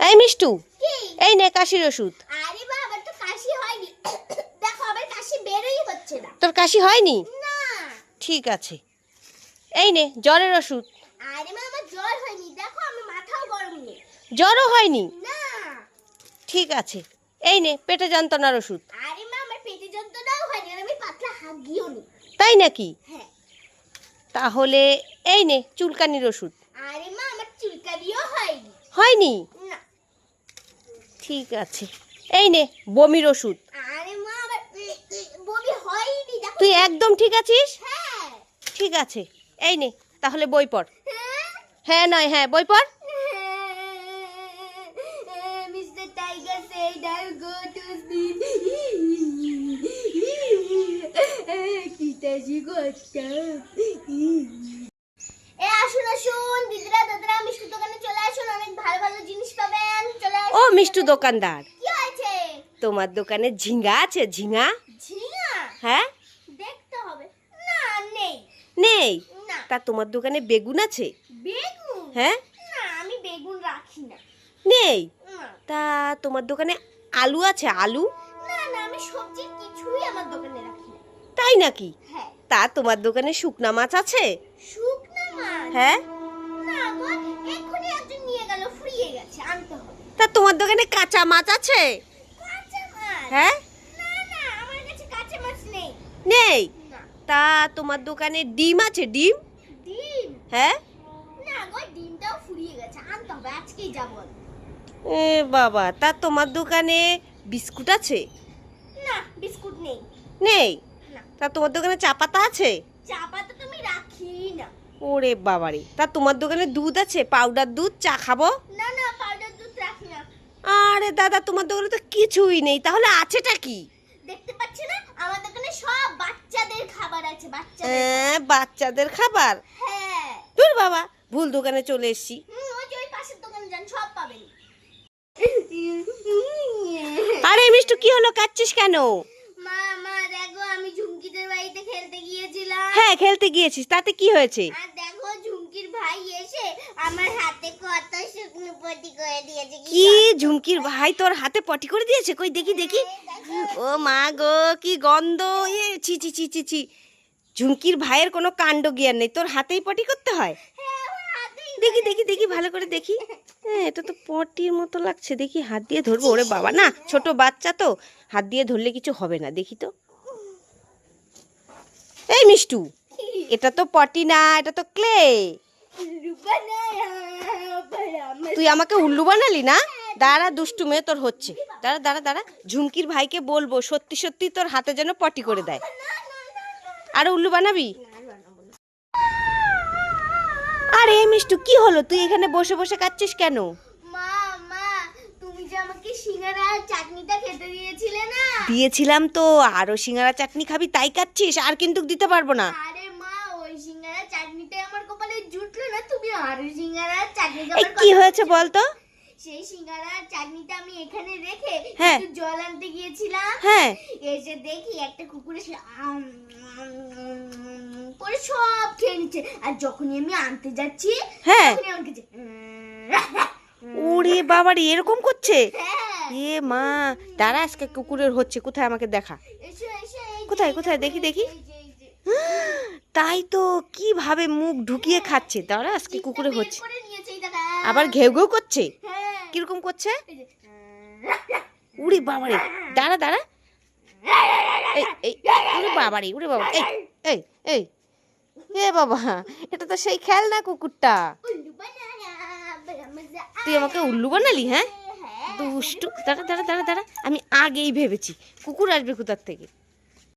এই মিষ্টু এই নে কাশির ওষুধ। আরে বাবা তো কাশি হয়নি। দেখো আমার কাশি বেরোই হচ্ছে না। তোর কাশি হয়নি? না। ঠিক আছে। এই নে জ্বরের ওষুধ। আরে মা আমার জ্বর হয়নি। দেখো আমার মাথাও গরম নেই। জ্বরও হয়নি? না। ঠিক আছে। এই নে পেটে যন্ত্রণার ওষুধ। আরে মা আমার পেটে যন্ত্রণাও হয়নি আমি পাতলা হাগিও নি। তাই নাকি? হ্যাঁ। তাহলে এই নে চুলকানির ওষুধ। আরে মা আমার চুলকানিও হয়নি। হয়নি? না ঠিক আছে। এই নে বমির ওষুধ। তুই একদম ঠিক আছিস? হ্যাঁ। ঠিক আছে। এই নে তাহলে বই পড়। হ্যাঁ? হ্যাঁ নয় হ্যাঁ বই পড়। করতাম এ আসুন আসুন। দিদিরা দাদারা মিষ্টি দোকানে চলে আসুন। অনেক ভালো ভালো জিনিস পাবেন ও মিষ্টু দোকানদার। তোমার দোকানে ঝিঙ্গা আছে? ঝিঙ্গা ঝিঙা? হ্যাঁ? দেখতে হবে। না নেই। নেই? তা তোমার দোকানে বেগুন আছে? বেগুন? হ্যাঁ? না আমি বেগুন রাখি না। নেই? তা তোমার দোকানে আলু আছে? আলু? না না আমি সবজির কিছুই আমার দোকানে রাখি না। তাই নাকি? হ্যাঁ। তা তোমার দোকানে শুকনা মাছ আছে? শুকনা মাছ? হ্যাঁ? দোকানে কাঁচা মাছ আছে? হ্যাঁ? নেই। তা তোমার দোকানে ডিম আছে ডিম? হ্যাঁ। এ বাবা তা তোমার দোকানে বিস্কুট আছে? না বিস্কুট নেই। নেই? তা তোমার দোকানে চা পাতা আছে? চা পাতা তো আমি রাখি না। ওরে বাবারে তা তোমার দোকানে দুধ আছে? পাউডার দুধ চা খাব না না পাউডার দুধ রাখি না আরে দাদা তোমার দোকানে তো কিছুই নেই। তাহলে আছেটা কি? দেখতে পাচ্ছ না? আমার দোকানে সব বাচ্চাদের খাবার আছে বাচ্চাদের হ্যাঁ বাচ্চাদের খাবার? হ্যাঁ। দূর বাবা ভুল দোকানে চলে এসেছি। হুম ওই যে ওই পাশের দোকানে যান সব পাবেন। আরে মিষ্টু কি হলো? কাচ্ছিস কেন? মা মা দেখো আমি ঝুমকিদের বাড়িতে খেলতে গিয়েছিলাম। হ্যাঁ খেলতে গিয়েছিস তাতে কি হয়েছে? আর ভাই এসে আমার হাতে কত শুকনো পটি করে দিয়েছে কি ঝুমকির ভাই তোর হাতে পটি করে দিয়েছে? কই দেখি দেখি। ও মা গো কি গন্ধ। এ ছি ছি ছি ছি ছি। ঝুমকির ভাইয়ের কোনো কাণ্ড জ্ঞান নেই। তোর হাতেই পটি করতে হয়? হ্যাঁ, দেখি দেখি দেখি ভালো করে দেখি। হ্যাঁ এটা তো পটির মতো লাগছে। দেখি হাত দিয়ে ধরবো। ওরে বাবা না ছোট বাচ্চা তো। হাত দিয়ে ধরলে কিছু হবে না। দেখি তো। এই মিষ্টু এটা তো পটি না এটা তো ক্লে। তুই আমাকে উল্লু বানালি না? দাঁড়া দুষ্টু মেয়ে তোর হচ্ছে। দাঁড়া দাঁড়া দাঁড়া। ঝুমকির ভাইকে বলব সত্যি সত্যি তোর হাতে যেন পটি করে দেয়। আর উল্লু বানাবি? আর মিষ্টু কি হলো? তুই এখানে বসে বসে কাচ্ছিস কেন? মা মা তুমি যে আমাকে সিঙ্গারা চাটনিটা খেতে দিয়েছিলে না? দিয়েছিলাম তো আরও সিঙ্গারা চাটনি খাবি তাই কাচ্ছিস আর কিন্তু দিতে পারব না আরে মা ওই সিঙ্গারা চাটনিটাই আমার কপালে জুটলো না তুমি আরও সিঙ্গারা চাটনি কি হয়েছে বলতো? সেই সিঙ্গারা চাটনিটা আমি এখানে রেখে হ্যাঁ। একটু জল আনতে গিয়েছিলাম। হ্যাঁ। এসে দেখি একটা কুকুর এসে করে সব খেয়ে নিচ্ছে। আর যখনই আমি আনতে যাচ্ছি হ্যাঁ। তখনই আমার কাছে ওরে বাবারে এরকম করছে? হ্যাঁ। এ মা দাঁড়া আজকে কুকুরের হচ্ছে কোথায় আমাকে দেখা? কোথায়, কোথায়? দেখি, দেখি। তাই তো কীভাবে মুখ ঢুকিয়ে খাচ্ছে? দাঁড়া আজকে কুকুরে হচ্ছে। আবার ঘেউ ঘেউ করছে? হ্যাঁ। কীরকম করছে। উড়ি বাবারে। দাঁড়া দাঁড়া। এই এই উড়ে বাবারে উড়ে বাবা। এই এই এই। এ বাবা এটা তো সেই খেলনা কুকুরটা। তুই আমাকে উল্লু বানালি হ্যাঁ? হ্যাঁ। দুষ্টু। দাঁড়া দাঁড়া দাঁড়া দাঁড়া। আমি আগেই ভেবেছি। কুকুর আসবে কোথার থেকে?